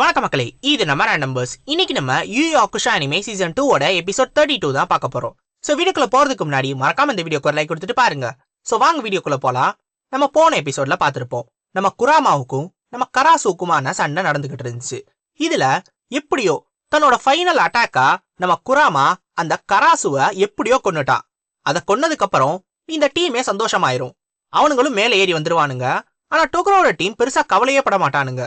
வணக்கம் மக்களே இது நம்ம நம்பர்ஸ் இன்னைக்கு நம்ம யூ ஆக்குஷா அனிமே சீசன் டூவோட எபிசோட் தேர்ட்டி டூ தான் பார்க்க போறோம். ஸோ வீடியோக்குள்ள போறதுக்கு முன்னாடி மறக்காம இந்த வீடியோக்கு ஒரு லைக் கொடுத்துட்டு பாருங்க. ஸோ வாங்க வீடியோக்குள்ள போலாம். நம்ம போன எபிசோட்ல பார்த்துருப்போம். நம்ம குராமாவுக்கும் நம்ம கராசுக்குமான சண்டை நடந்துகிட்டு இருந்துச்சு. இதுல எப்படியோ தன்னோட ஃபைனல் அட்டாக்கா நம்ம குராமா அந்த கராசுவை எப்படியோ கொன்னுட்டான். அதை கொன்னதுக்கு அப்புறம் இந்த டீமே சந்தோஷமாயிரும். அவனுங்களும் மேலே ஏறி வந்துருவானுங்க. ஆனா டோக்ரோட டீம் பெருசா கவலையே பட மாட்டானுங்க.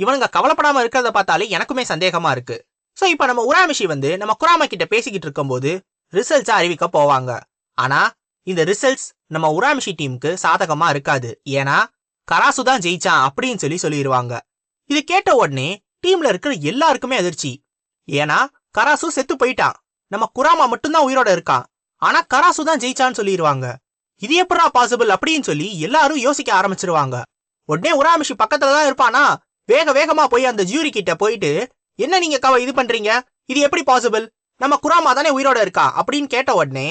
இவனுங்க கவலைப்படாம இருக்கிறத பார்த்தாலே எனக்குமே சந்தேகமா இருக்கு. சோ இப்ப நம்ம உராமிஷி வந்து நம்ம குராமா கிட்ட பேசிக்கிட்டு இருக்கும்போது ரிசல்ட்ஸ் அறிவிக்க போவாங்க. ஆனா இந்த ரிசல்ட்ஸ் நம்ம உராமிஷி டீமுக்கு சாதகமா இருக்காது. ஏன்னா கராசு தான் ஜெயிச்சான் அப்படின்னு சொல்லி சொல்லிடுவாங்க இது கேட்ட உடனே டீம்ல இருக்கிற எல்லாருக்குமே அதிர்ச்சி. ஏன்னா கராசு செத்து போயிட்டான். நம்ம குராமா மட்டும்தான் உயிரோட இருக்கான். ஆனா கராசு தான் ஜெயிச்சான்னு சொல்லிடுவாங்க இது எப்படா பாசிபிள் அப்படின்னு சொல்லி எல்லாரும் யோசிக்க ஆரம்பிச்சிருவாங்க. உடனே உராமிஷி பக்கத்துல தான் இருப்பானா? வேக வேகமா போய் அந்த ஜூரி கிட்ட போயிட்டு என்ன நீங்க கவ இது பண்றீங்க? இது எப்படி பாசிபிள் நம்ம குராமா தானே உயிரோட இருக்கா? அப்படின்னு கேட்ட உடனே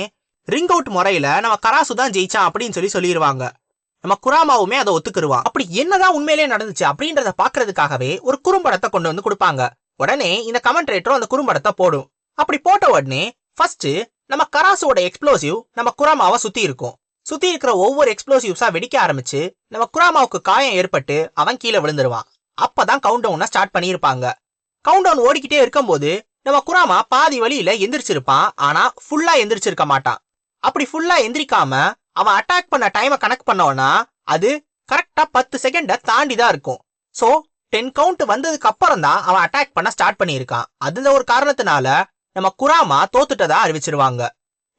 ரிங் அவுட் முறையில நம்ம கராசு தான் ஜெயிச்சான் அப்படின்னு சொல்லி சொல்லிடுவாங்க நம்ம குராமாவுமே அதை ஒத்துக்குருவான். அப்படி என்னதான் உண்மையிலேயே நடந்துச்சு அப்படின்றத பாக்குறதுக்காகவே ஒரு குறும்படத்தை கொண்டு வந்து கொடுப்பாங்க. உடனே இந்த கமெண்ட்ரேட்டரும் அந்த குறும்படத்தை போடும். அப்படி போட்ட உடனே ஃபர்ஸ்ட் நம்ம கராசுவோட எக்ஸ்ப்ளோசிவ் நம்ம குராமாவை சுத்தி இருக்கும். சுத்தி இருக்கிற ஒவ்வொரு எக்ஸ்ப்ளோசிவ்ஸா வெடிக்க ஆரம்பிச்சு நம்ம குராமாவுக்கு காயம் ஏற்பட்டு அவன் கீழே விழுந்துருவான். அப்பதான் கவுண்ட் டவுனை ஸ்டார்ட் பண்ணியிருப்பாங்க. கவுண்ட் டவுன் ஓடிக்கிட்டே இருக்கும்போது நம்ம குராமா பாதி வழியில எந்திரிச்சிருப்பான். ஆனா ஃபுல்லா எந்திரிச்சிருக்க மாட்டான். அப்படி ஃபுல்லா எந்திரிக்காம அவன் அட்டாக் பண்ண டைமை கனெக்ட் பண்ணோம்னா அது கரெக்டா பத்து செகண்டை தாண்டி தான் இருக்கும். சோ டென் கவுண்ட் வந்ததுக்கு அப்புறம் தான் அவன் அட்டாக் பண்ண ஸ்டார்ட் பண்ணியிருக்கான். அதுல ஒரு காரணத்தினால நம்ம குராமா தோத்துட்டதா அறிவிச்சிருவாங்க.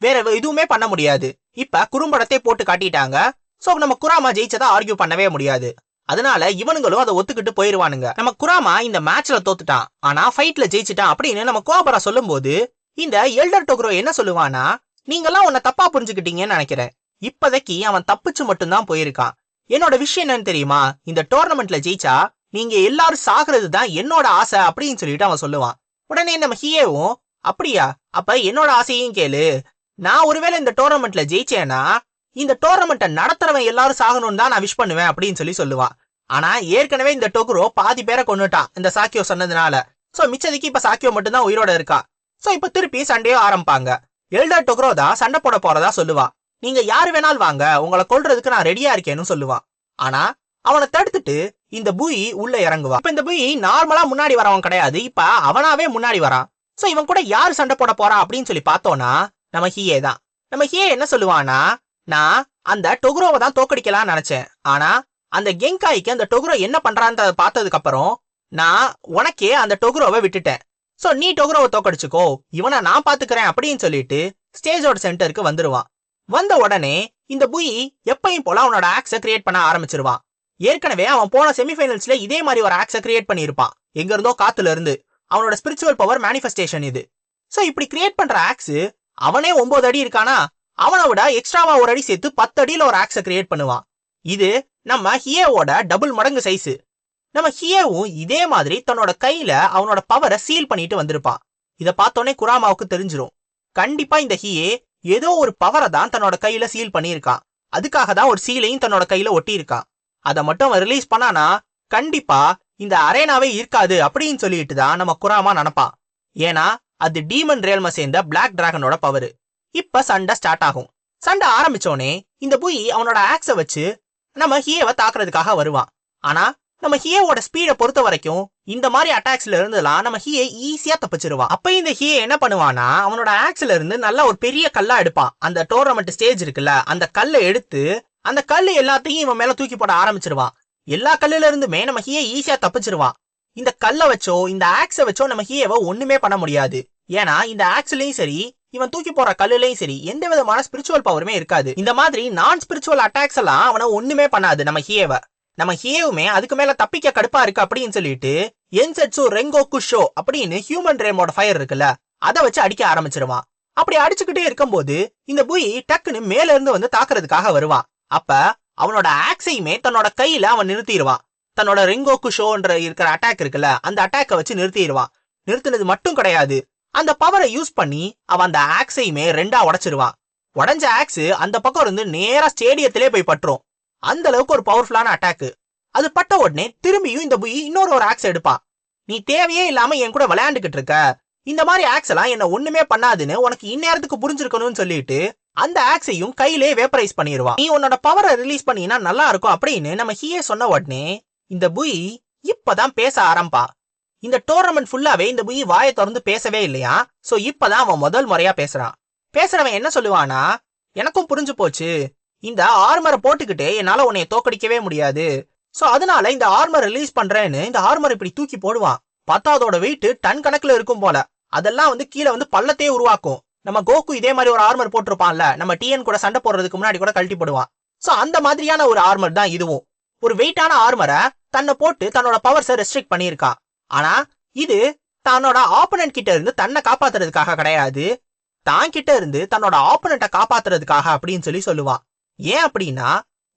வேற எதுவுமே பண்ண முடியாது. இப்ப குறும்படத்தை போட்டு காட்டிட்டாங்க. சோ நம்ம குராமா ஜெயிச்சதா ஆர்கியூ பண்ணவே முடியாது. அதனால இவனுங்களும் அதை ஒத்துக்கிட்டு போயிருவானுங்க. நம்ம குராமா இந்த மேட்ச்ல தோத்துட்டான். ஆனா ஃபைட்ல ஜெயிச்சிட்டான் அப்படின்னு நம்ம கோபரா சொல்லும்போது இந்த எல்டர் டோக்ரோ என்ன சொல்லுவானா நீங்கெல்லாம் உன்னை தப்பா புரிஞ்சுக்கிட்டீங்கன்னு நினைக்கிறேன். இப்போதைக்கு அவன் தப்பிச்சு மட்டும்தான் போயிருக்கான். என்னோட விஷயம் என்னன்னு தெரியுமா? இந்த டோர்னமெண்ட்ல ஜெயிச்சா நீங்க எல்லாரும் சாகுறது தான் என்னோட ஆசை அப்படின்னு சொல்லிட்டு அவன் சொல்லுவான். உடனே நம்ம ஹியேவும் அப்படியா? அப்ப என்னோட ஆசையும் கேளு. நான் ஒருவேளை இந்த டோர்னமெண்ட்ல ஜெயிச்சேன்னா இந்த டோர்னமெண்ட்டை நடத்துறவன் எல்லாரும் சாகணும்னு தான் நான் விஷ் பண்ணுவேன் அப்படின்னு சொல்லி சொல்லுவான் ஆனா ஏற்கனவே இந்த டோக்குரோ பாதி பேரை கொண்டுட்டான் இந்த சாக்கியோ சொன்னதுனால. சோ மிச்சதுக்கு இப்ப சாக்கியோ மட்டும்தான் உயிரோட இருக்கா? சோ இப்ப திருப்பி சண்டையோ ஆரம்பிப்பாங்க. எல்டர் டொக்ரோ தான் சண்டை போட போறதா சொல்லுவான் நீங்க யாரு வேணாலும் வாங்க உங்களை கொல்றதுக்கு நான் ரெடியா இருக்கேன்னு சொல்லுவான் ஆனா அவனை தடுத்துட்டு இந்த பூயி உள்ள இறங்குவான் இப்ப இந்த பூயி நார்மலா முன்னாடி வரவன் கிடையாது. இப்ப அவனாவே முன்னாடி வரான். சோ இவன் கூட யாரு சண்டை போட போறான் அப்படின்னு சொல்லி பார்த்தோம்னா நம்ம ஹியே தான். நம்ம ஹியே என்ன சொல்லுவானா நான் அந்த டொகுரோவை தான் தோக்கடிக்கலாம்னு நினைச்சேன். ஆனா அந்த கெங்காய்க்கு அந்த டொகுரோ என்ன பண்றான்னு பார்த்ததுக்கு அப்புறம் நான் உனக்கே அந்த டொகுரோவை விட்டுட்டேன். சோ நீ டொகுரோவை தோக்கடிச்சுக்கோ இவனை நான் பாத்துக்கிறேன் அப்படின்னு சொல்லிட்டு ஸ்டேஜோட சென்டருக்கு வந்துருவான். வந்த உடனே இந்த புயி எப்பயும் போல அவனோட ஆக்ஸ கிரியேட் பண்ண ஆரம்பிச்சிருவான் ஏற்கனவே அவன் போன செமிஃபைனல்ஸ்ல இதே மாதிரி ஒரு ஆக்ஸ கிரியேட் பண்ணியிருப்பான். எங்க இருந்தோ காத்துல இருந்து. அவனோட ஸ்பிரிச்சுவல் பவர் மேனிஃபெஸ்டேஷன் இது. சோ இப்படி கிரியேட் பண்ற ஆக்ஸ் அவனே ஒன்பது அடி இருக்கானா? அவனை விட எக்ஸ்ட்ராவா ஒரு அடி சேர்த்து பத்து அடியில் ஒரு ஆக்ஸை கிரியேட் பண்ணுவான். இது நம்ம ஹியேவோட டபுள் மடங்கு சைஸு நம்ம ஹியேவும் இதே மாதிரி தன்னோட கையில அவனோட பவரை சீல் பண்ணிட்டு வந்திருப்பான். இத பார்த்தோன்னே குராமாவுக்கு தெரிஞ்சிரும். கண்டிப்பா இந்த ஹியே ஏதோ ஒரு பவரை தான் தன்னோட கையில சீல் பண்ணியிருக்கான். அதுக்காக தான் ஒரு சீலையும் தன்னோட கையில ஒட்டியிருக்கான். அதை மட்டும் அவன் ரிலீஸ் பண்ணானா கண்டிப்பா இந்த அரேனாவே இருக்காது அப்படின்னு சொல்லிட்டு தான் நம்ம குராமா நினப்பான். ஏன்னா அது டீமன் ரேல்ம சேர்ந்த பிளாக் டிராகனோட பவர் இப்ப சண்டை ஸ்டார்ட் ஆகும். சண்டை ஆரம்பிச்சோனே இந்த புயி அவனோட ஆக்ஸ வச்சு நம்ம ஹியேவை தாக்குறதுக்காக வருவான். ஆனா நம்ம ஹியோட ஸ்பீடை பொறுத்த வரைக்கும் இந்த மாதிரி அட்டாக்ஸ்ல இருந்தெல்லாம் நம்ம ஹியே ஈஸியா தப்பிச்சிருவான். அப்ப இந்த ஹியே என்ன பண்ணுவானா அவனோட ஆக்ஸ்ல இருந்து நல்ல ஒரு பெரிய கல்லா எடுப்பான். அந்த டோர்னமெண்ட் ஸ்டேஜ் இருக்குல்ல அந்த கல்லை எடுத்து அந்த கல்லு எல்லாத்தையும் இவன் மேல தூக்கி போட ஆரம்பிச்சிருவான். எல்லா கல்லுல இருந்துமே நம்ம ஹியே ஈஸியா தப்பிச்சிருவான். இந்த கல்லை வச்சோ இந்த ஆக்ஸ வச்சோ நம்ம ஹியேவை ஒண்ணுமே பண்ண முடியாது. ஏன்னா இந்த ஆக்ஸ்லயும் சரி இவன் தூக்கி போற கல்லுலயும் சரி எந்த விதமான ஸ்பிரிச்சுவல் பவருமே இருக்காது. இந்த மாதிரி நான் ஸ்பிரிச்சுவல் அட்டாக்ஸ் எல்லாம் அவனை ஒண்ணுமே பண்ணாது நம்ம ஹியேவை நம்ம ஹியேவுமே அதுக்கு மேல தப்பிக்க கடுப்பா இருக்கு அப்படின்னு சொல்லிட்டு என்செட்சு ரெங்கோ குஷோ அப்படின்னு ஹியூமன் ரேமோட ஃபயர் இருக்குல்ல அதை வச்சு அடிக்க ஆரம்பிச்சிருவான். அப்படி அடிச்சுக்கிட்டே இருக்கும்போது இந்த புய் டக்குன்னு மேல இருந்து வந்து தாக்குறதுக்காக வருவான். அப்ப அவனோட ஆக்ஸையுமே தன்னோட கையில அவன் நிறுத்திடுவான். தன்னோட ரெங்கோ குஷோன்ற இருக்கிற அட்டாக் இருக்குல்ல அந்த அட்டாக்கை வச்சு நிறுத்திடுவான். நிறுத்தினது மட்டும் கிடையாது அந்த பவரை யூஸ் பண்ணி அவன் அந்த ஆக்ஸையுமே ரெண்டா உடைச்சிருவான். உடஞ்ச ஆக்ஸ் அந்த பக்கம் இருந்து நேரா ஸ்டேடியத்திலே போய் பட்டுரும். அந்த அளவுக்கு ஒரு பவர்ஃபுல்லான அட்டாக் அது பட்ட உடனே திரும்பியும் இந்த புய் இன்னொரு ஒரு ஆக்ஸ் எடுப்பான். நீ தேவையே இல்லாம என் கூட விளையாண்டுகிட்டு இருக்க. இந்த மாதிரி ஆக்ஸ் எல்லாம் என்ன ஒண்ணுமே பண்ணாதுன்னு உனக்கு இந்நேரத்துக்கு புரிஞ்சிருக்கணும்னு சொல்லிட்டு அந்த ஆக்ஸையும் கையிலே வேப்பரைஸ் பண்ணிடுவான் நீ உன்னோட பவரை ரிலீஸ் பண்ணினா நல்லா இருக்கும் அப்படின்னு நம்ம ஹியே சொன்ன உடனே இந்த புய் இப்பதான் பேச ஆரம்பா இந்த டோர்னமெண்ட் ஃபுல்லாவே இந்த புய் வாயை திறந்து பேசவே இல்லையா? சோ இப்பதான் அவன் முதல் முறையா பேசுறான். பேசுறவன் என்ன சொல்லுவானா எனக்கும் புரிஞ்சு போச்சு. இந்த ஆர்மரை போட்டுக்கிட்டு என்னால உன்னைய தோக்கடிக்கவே முடியாது. சோ அதனால இந்த ஆர்மர் ரிலீஸ் பண்றேன்னு இந்த ஆர்மர் இப்படி தூக்கி போடுவான். பார்த்தா அதோட வெயிட் டன் கணக்குல இருக்கும் போல. அதெல்லாம் வந்து கீழே வந்து பள்ளத்தையே உருவாக்கும். நம்ம கோகு இதே மாதிரி ஒரு ஆர்மர் போட்டிருப்பான்ல நம்ம டிஎன் கூட சண்டை போடுறதுக்கு முன்னாடி கூட கழட்டி போடுவான். சோ அந்த மாதிரியான ஒரு ஆர்மர் தான் இதுவும். ஒரு வெயிட்டான ஆர்மரை தன்னை போட்டு தன்னோட பவர்ஸை ரெஸ்ட்ரிக்ட் பண்ணியிருக்கான். ஆனா இது தன்னோட ஆப்போனன்ட் கிட்ட இருந்து தன்னை காப்பாத்துறதுக்காக கிடையாது. தான் கிட்ட இருந்து தன்னோட ஆப்போனண்ட்டை காப்பாத்துறதுக்காக அப்படின்னு சொல்லி சொல்லுவான் ஏன் அப்படின்னா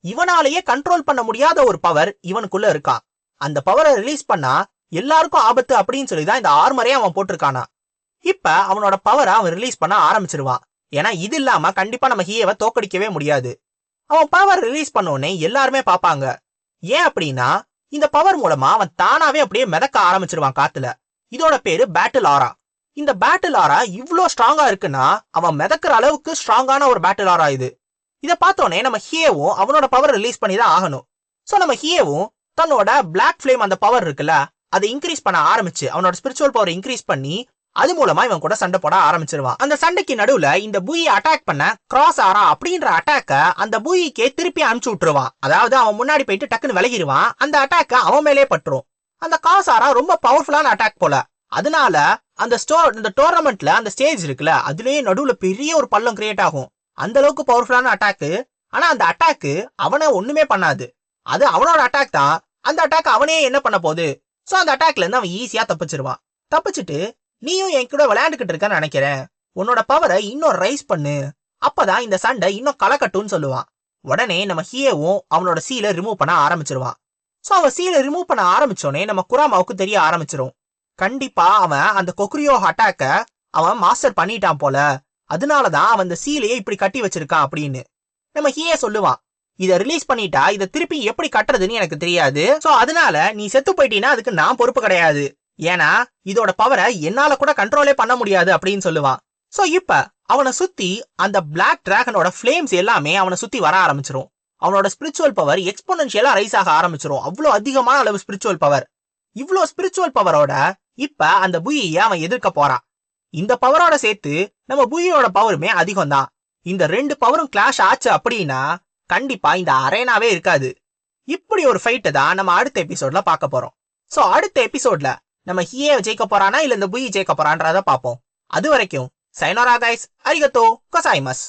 இவனாலேயே கண்ட்ரோல் பண்ண முடியாத ஒரு பவர் இவனுக்குள்ள இருக்கான் அந்த பவரை ரிலீஸ் பண்ணா எல்லாருக்கும் ஆபத்து அப்படின்னு சொல்லி தான் இந்த ஆர்மரே அவன் போட்டிருக்கானா. இப்ப அவனோட பவரை அவன் ரிலீஸ் பண்ண ஆரம்பிச்சிருவான் ஏன்னா இது இல்லாம கண்டிப்பா நம்ம ஹீயவை தோக்கடிக்கவே முடியாது. அவன் பவர் ரிலீஸ் பண்ண உடனே எல்லாருமே பாப்பாங்க ஏன் அப்படின்னா இந்த பவர் மூலமா அவன் தானாவே அப்படியே மிதக்க ஆரம்பிச்சிருவான் காத்துல. இதோட பேரு பேட்டில் ஆரா இந்த பேட்டில் ஆரா இவ்ளோ ஸ்ட்ராங்கா இருக்குன்னா அவன் மிதக்கிற அளவுக்கு ஸ்ட்ராங்கான ஒரு பேட்டில் ஆரா இது. இத பார்த்தோன்னே நம்ம ஹியேவும் அவனோட பவர் ரிலீஸ் பண்ணி தான் ஆகணும். சோ நம்ம ஹியேவும் தன்னோட பிளாக் ஃபிளேம் அந்த பவர் இருக்குல்ல அதை இன்க்ரீஸ் பண்ண ஆரம்பிச்சு அவனோட ஸ்பிரிச்சுவல் பவர் இன்க்ரீஸ் பண்ணி அது மூலமா இவன் கூட சண்டை போட ஆரம்பிச்சிருவான். அந்த சண்டைக்கு நடுவுல இந்த பூயை அட்டாக் பண்ண கிராஸ் ஆரா அப்படின்ற அட்டாக்க அந்த பூயிக்கே திருப்பி அனுப்பிச்சு விட்டுருவான். அதாவது அவன் முன்னாடி போயிட்டு டக்குன்னு விலகிடுவான் அந்த அட்டாக்க அவன் மேலே பட்டுரும். அந்த காஸ் ஆரா ரொம்ப பவர்ஃபுல்லான அட்டாக் போல. அதனால அந்த ஸ்டோர் இந்த டோர்னமெண்ட்ல அந்த ஸ்டேஜ் இருக்குல்ல அதுலயே நடுவுல பெரிய ஒரு பள்ளம் கிரியேட் ஆகும். அந்த அளவுக்கு பவர்ஃபுல்லான அட்டாக்கு ஆனா அந்த அட்டாக்கு அவனை ஒண்ணுமே பண்ணாது. அது அவனோட அட்டாக் தான். அந்த அட்டாக் அவனே என்ன பண்ண போகுது? சோ அந்த அட்டாக்ல இருந்து அவன் ஈஸியா தப்பிச்சிருவான். தப்பிச்சிட்டு நீயும் என் கூட விளையாண்டுகிட்டு இருக்கன்னு நினைக்கிறேன். உன்னோட பவரை இன்னும் ரைஸ் பண்ணு. அப்பதான் இந்த சண்டை இன்னும் கலக்கட்டும்னு சொல்லுவான். உடனே நம்ம ஹியேவும் அவனோட சீலை ரிமூவ் பண்ண ஆரம்பிச்சிருவான். சோ அவன் சீலை ரிமூவ் பண்ண ஆரம்பிச்சோடனே நம்ம குராமாவுக்கு தெரிய ஆரம்பிச்சிரும். கண்டிப்பா அவன் அந்த கொக்ரியோ அட்டாக்க அவன் மாஸ்டர் பண்ணிட்டான் போல. அதனாலதான் அவன் அந்த சீலையை இப்படி கட்டி வச்சிருக்கான் அப்படின்னு. நம்ம ஹியே சொல்லுவான் இத ரிலீஸ் பண்ணிட்டா இத திருப்பி எப்படி கட்டுறதுன்னு எனக்கு தெரியாது. சோ அதனால நீ செத்து போயிட்டீன்னா அதுக்கு நான் பொறுப்பு கிடையாது. ஏன்னா இதோட பவரை என்னால கூட கண்ட்ரோலே பண்ண முடியாது அப்படின்னு சொல்லுவான். சோ இப்ப அவனை சுத்தி அந்த பிளாக் டிராகனோட ஃபிளேம்ஸ் எல்லாமே அவனை சுத்தி வர ஆரம்பிச்சிரும். அவனோட ஸ்பிரிச்சுவல் பவர் எக்ஸ்போனன்ஷியலா ரைஸ் ஆக ஆரம்பிச்சிரும். அவ்வளவு அதிகமான அளவு ஸ்பிரிச்சுவல் பவர் இவ்ளோ ஸ்பிரிச்சுவல் பவரோட இப்ப அந்த புயிய அவன் எதிர்க்க போறான். இந்த பவரோட சேர்த்து நம்ம புயியோட பவருமே அதிகம் தான் இந்த ரெண்டு பவரும் கிளாஷ் ஆச்சு அப்படின்னா கண்டிப்பா இந்த அரேனாவே இருக்காது. இப்படி ஒரு ஃபைட்டை தான் நம்ம அடுத்த எபிசோட்ல பார்க்க போறோம். சோ அடுத்த எபிசோட்ல நம்ம ஹியே ஜெயிக்க போறானா இல்ல இந்த புயி ஜெயிக்க போறான்றத பார்ப்போம். அது வரைக்கும் சைனோரா கைஸ் அரிகத்தோ கொசாய்மஸ்